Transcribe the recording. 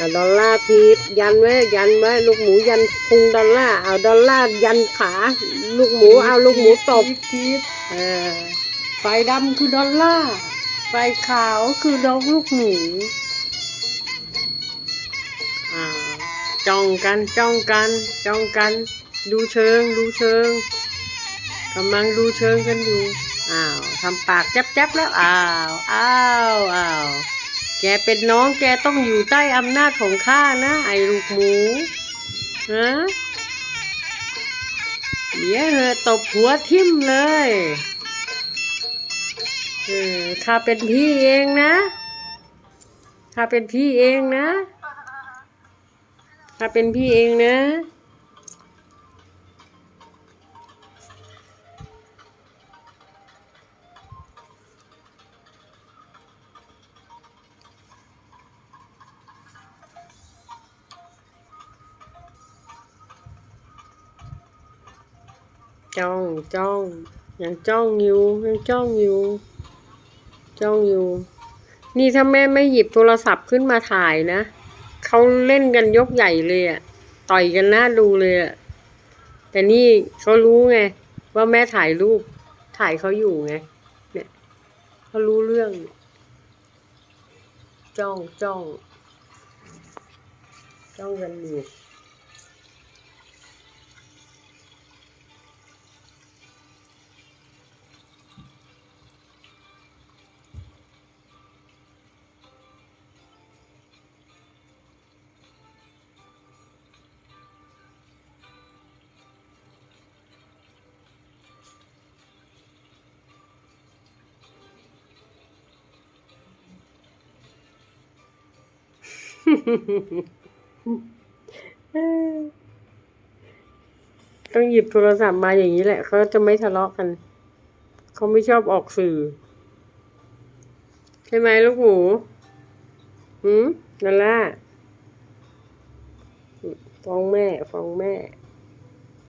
อะดอลลาร์พีทยันไว้ยันไว้ลูกหมูยันพุงดอลลาร์เอาดอลลาร์ยันขา ลูกหมูเอาลูกหมูตบทีบเออไฟดำคือดอลลาร์ไฟขาวคือดอกลูกหมูอ่าจ้องกันจ้องกันจ้องกัน ดูเชิงดูเชิงกำลังดูเชิงกันอยู่อ้าวทำปากแจ๊บๆแล้วอ้าวอ้าวอ้าว แกเป็นน้องแกต้องอยู่ใต้อำนาจของข้านะ ไอ้ลูกหมูฮะเดี๋ยวเหอะตบหัวทิ่มเลยเออข้าเป็นพี่เองนะข้าเป็นพี่เองนะถ้าเป็นพี่เองนะ จ้องจ้องยังจ้องอยู่ยังจ้องอยู่ จ้องอยู่ นี่ถ้าแม่ไม่หยิบโทรศัพท์ขึ้นมาถ่ายนะเขาเล่นกันยกใหญ่เลยอะต่อยกันหน้าดูเลยอะแต่นี่เขารู้ไง ว่าแม่ถ่ายรูป ถ่ายเขาอยู่ไง เนี่ยเขารู้เรื่อง จ้องจ้องจ้องกันอยู่ ต้องหยิบโทรศัพท์มาอย่างนี้แหละ เขาจะไม่ทะเลาะกัน เขาไม่ชอบออกสื่อ ใช่ไหมลูกหมูหืมนั่นล่ะฟ้องแม่ฟ้องแม่